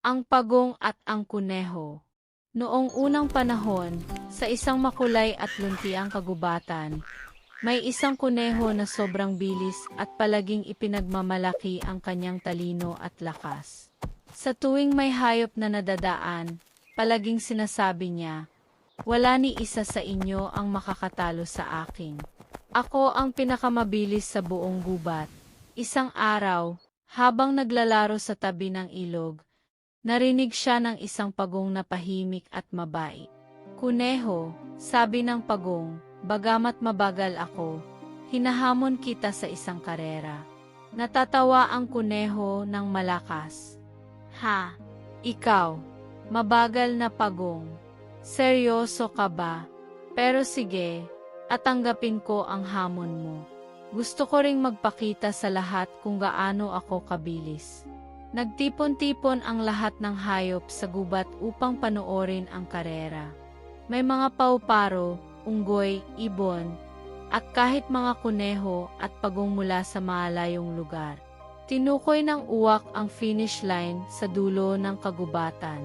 Ang pagong at ang kuneho. Noong unang panahon, sa isang makulay at luntiang kagubatan, may isang kuneho na sobrang bilis at palaging ipinagmamalaki ang kanyang talino at lakas. Sa tuwing may hayop na nadadaan, palaging sinasabi niya, Wala ni isa sa inyo ang makakatalo sa akin. Ako ang pinakamabilis sa buong gubat. Isang araw, habang naglalaro sa tabi ng ilog, Narinig siya ng isang pagong na pahimik at mabait. Kuneho, sabi ng pagong, bagamat mabagal ako, hinahamon kita sa isang karera. Natatawa ang kuneho ng malakas. Ha, ikaw, mabagal na pagong. Seryoso ka ba? Pero sige, at tanggapin ko ang hamon mo. Gusto ko ring magpakita sa lahat kung gaano ako kabilis. Nagtipon-tipon ang lahat ng hayop sa gubat upang panoorin ang karera. May mga pauparo, unggoy, ibon, at kahit mga kuneho at pagong mula sa malayong lugar. Tinukoy ng uwak ang finish line sa dulo ng kagubatan.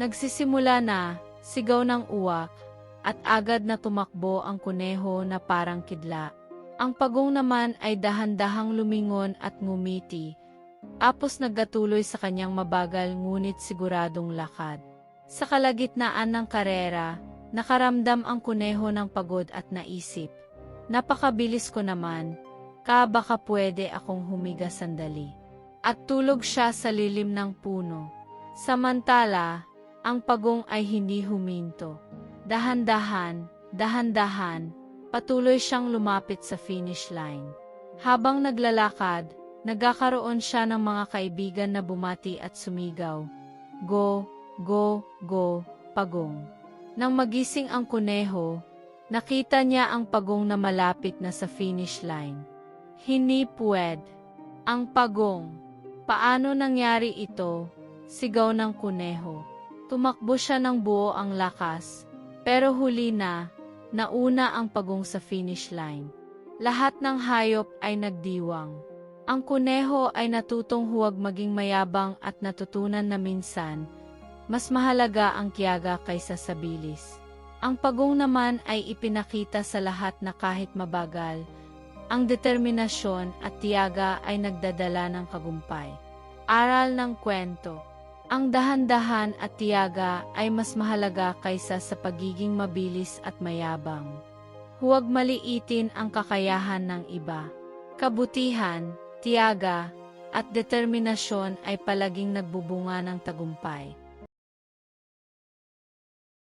Nagsisimula na, sigaw ng uwak, at agad na tumakbo ang kuneho na parang kidla. Ang pagong naman ay dahan-dahang lumingon at ngumiti, Apos nagkatuloy sa kanyang mabagal ngunit siguradong lakad. Sa kalagitnaan ng karera, nakaramdam ang kuneho ng pagod at naisip. Napakabilis ko naman, ka baka pwede akong humiga sandali. At tulog siya sa lilim ng puno. Samantala, ang pagong ay hindi huminto. Dahan-dahan, dahan-dahan, patuloy siyang lumapit sa finish line. Habang naglalakad, Nagkakaroon siya ng mga kaibigan na bumati at sumigaw. Go, go, go, pagong. Nang magising ang kuneho, nakita niya ang pagong na malapit na sa finish line. Hindi puwed. Ang pagong. Paano nangyari ito? Sigaw ng kuneho. Tumakbo siya ng buo ang lakas, pero huli na, nauna ang pagong sa finish line. Lahat ng hayop ay nagdiwang. Ang kuneho ay natutong huwag maging mayabang at natutunan na minsan, mas mahalaga ang kiyaga kaysa sa bilis. Ang pagong naman ay ipinakita sa lahat na kahit mabagal, ang determinasyon at tiyaga ay nagdadala ng kagumpay. Aral ng kwento Ang dahan-dahan at tiyaga ay mas mahalaga kaysa sa pagiging mabilis at mayabang. Huwag maliitin ang kakayahan ng iba. Kabutihan, tiyaga, at determinasyon ay palaging nagbubunga ng tagumpay.